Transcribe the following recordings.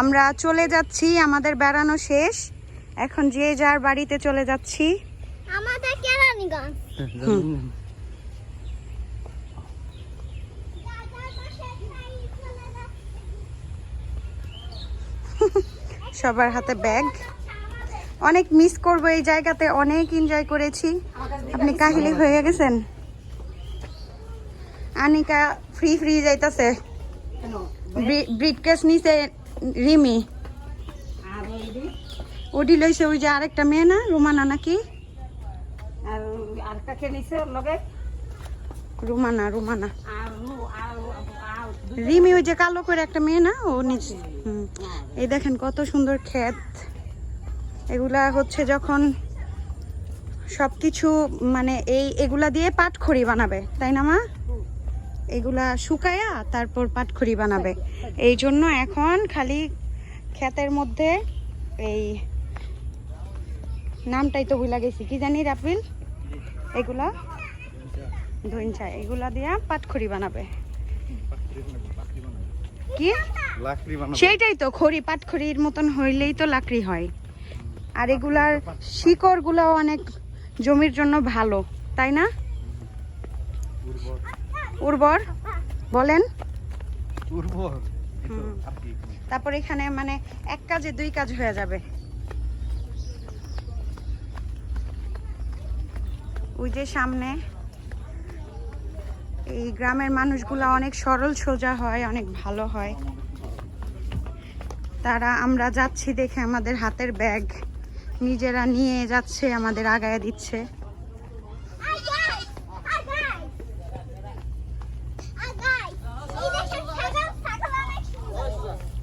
আমরা চলে যাচ্ছি আমাদের বেড়ানো শেষ। এখন যে যার বাড়িতে চলে যাচ্ছি। আমাদের কেরানীগঞ্জ। সবার হাতে ব্যাগ। অনেক মিস করব এই জায়গাতে অনেক এনজয় করেছি। আপনি কাহিলি হয়ে গেছেন? আনিকা ফ্রি ফ্রি যাইতাছে ব্রিডকেস নিছে। রিমি। ওডি লইছে ওই যে আরেকটা মেয়ে না রুমানা নাকি? রুমানা রুমানা। রিমি ওই যে কালো করে একটা মেয়ে না ও নিচে হুম। এই দেখেন কত সুন্দর ক্ষেত এগুলা হচ্ছে যখন সবকিছু মানে এই এগুলা দিয়ে পাটখড়ি বানাবে তাই না মা? এগুলা শুকায়া তারপর পাটখড়ি বানাবে। এই জন্য এখন খালি ক্ষেতের মধ্যে এই নামটাই তো ভুলা গেছি। কি জানি রাপিল এগুলা ধইনচা এগুলা দিয়া পাটখড়ি বানাবে। কি? লাকড়ি বানাবো। সেইটাই তো খড়ি পাটখড়ির মতন হইলেই তো লাকড়ি হয়। আর এগুলার শিকড়গুলো অনেক জমির জন্য ভালো তাই না? উর্বর বলেন। উর্বর? তারপর এখানে মানে এক কাজে দুই কাজ হয়ে যাবে। ওই যে সামনে এই গ্রামের মানুষগুলা অনেক সরল সোজা হয় অনেক ভালো হয়। তারা আমরা যাচ্ছি দেখে আমাদের হাতের ব্যাগ। নিজেরা নিয়ে যাচ্ছে আমাদের আগায় দিচ্ছে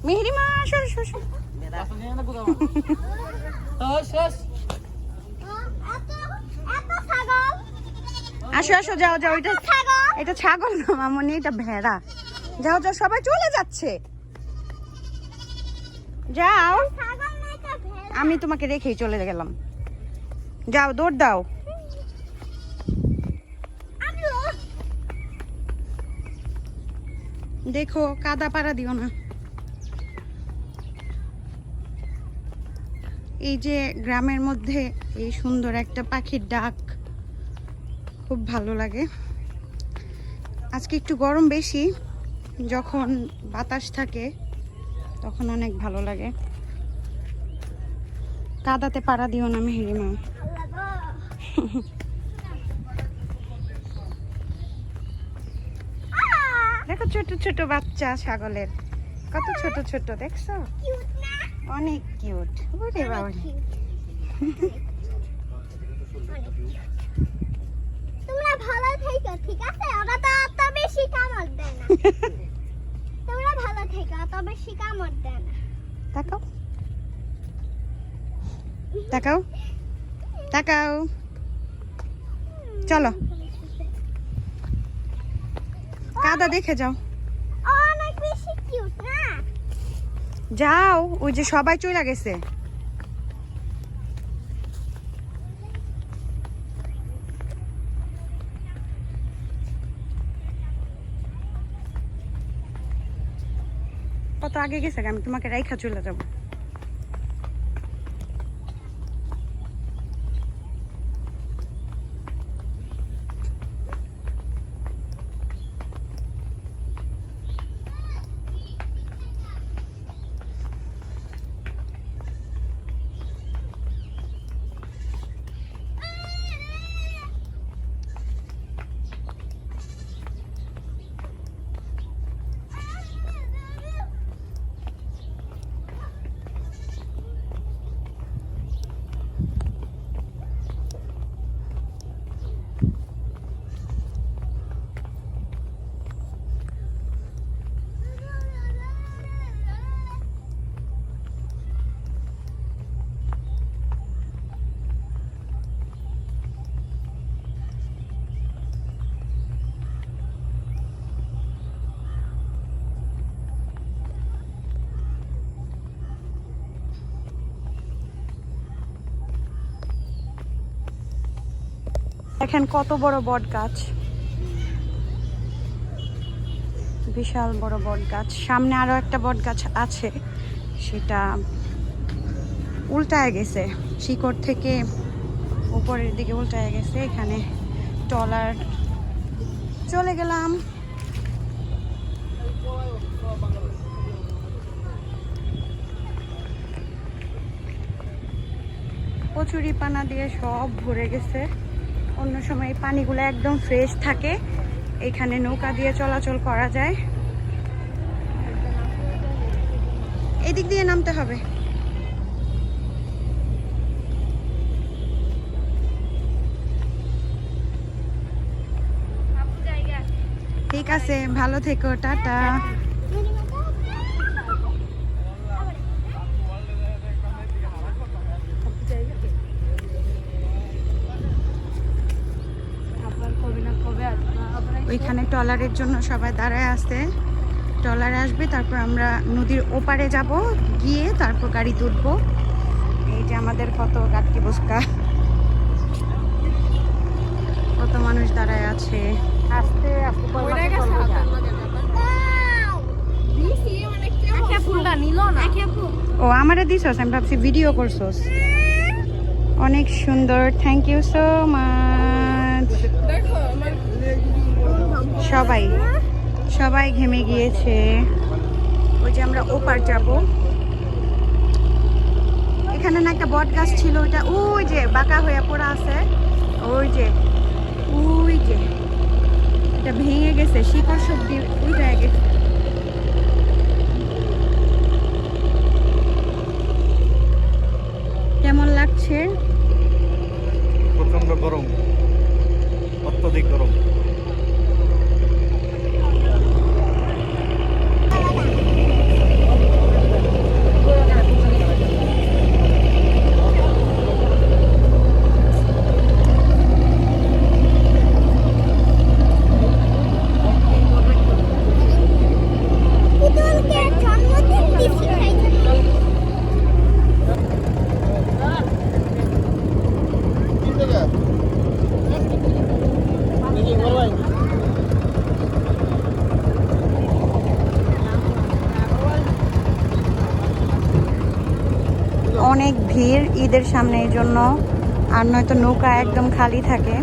মেহরিমা আসো আসো, আসো। আসো আসো। যাও যাও এটা এটা ছাগল না মামনি এটা ভেড়া। যাও যাও সবাই চলে যাচ্ছে। যাও। আমি তোমাকে রেখেই চলে গেলাম। যাও দৌড় দাও। দেখো কাদা পাড়া দিও না। এই যে গ্রামের মধ্যে এই সুন্দর একটা পাখির ডাক, খুব ভালো লাগে। আজকে একটু গরম বেশি, যখন বাতাস থাকে, তখন অনেক ভালো লাগে। কাদাতে পাড়া দিও না মেহেরিমা দেখো ছোট ছোট বাচ্চা ছাগলের, কত ছোট ছোট, দেখছ? অনেক কিউট ওরে বাবা তোমরা ভালো থেকো ঠিক আছে? ওরা তো অত বেশি কামড় দেয় না। তোমরা ভালো থেকো অত বেশি কামড় দেয় না। তাকাও। তাকাও। তাকাও। চলো। কাদা দেখে যাও। অনেক বেশি কিউট না? যাও ওই যে সবাই চলে গেছে। কত আগে গেছে আমি তোমাকে রাইখা চলে যাব। দেখেন কত বড় বট গাছ। বিশাল বড় বট গাছ। সামনে আরও একটা বট গাছ আছে, সেটা উল্টায় গেছে। শিকড় থেকে উপরের দিকে উল্টায় গেছে, এখানে টলার চলে গেলাম। কচুরি পানা দিয়ে সব ভরে গেছে। অন্য সময় পানিগুলো একদম ফ্রেশ থাকে। এখানে নৌকা দিয়ে চলাচল করা যায়। এদিক দিয়ে নামতে হবে। ঠিক আছে, ভালো থেকো, টাটা। ওইখানে ট্রলারের জন্য সবাই দাঁড়ায় আছে ট্রলারে আসবে তারপর আমরা নদীর ওপারে যাব গিয়ে তারপর গাড়ি তুলবো। এই যে আমাদের কত গাটকি বসকা। কত মানুষ দাঁড়ায় আছে। আস্তে আস্তে ও আমারে দিছস? আমি ভাবছি ভিডিও করছস। অনেক সুন্দর। থ্যাংক ইউ সো মাচ সবাই। সবাই ঘেমে গিয়েছে। ওই যে আমরা ওপার যাব। এখানে না একটা বট গাছ ছিল, ওইটা ওই যে বাঁকা হয়ে পড়া আছে। ওই যে ওই যে। এটা ভেঙে গেছে, শিকড় সবজি উল্টে গেছে। কেমন লাগছে? প্রচণ্ড গরম, অত্যধিক গরম। ভিড় ঈদের সামনে এই জন্য আর নয়তো নৌকা একদম খালি থাকে।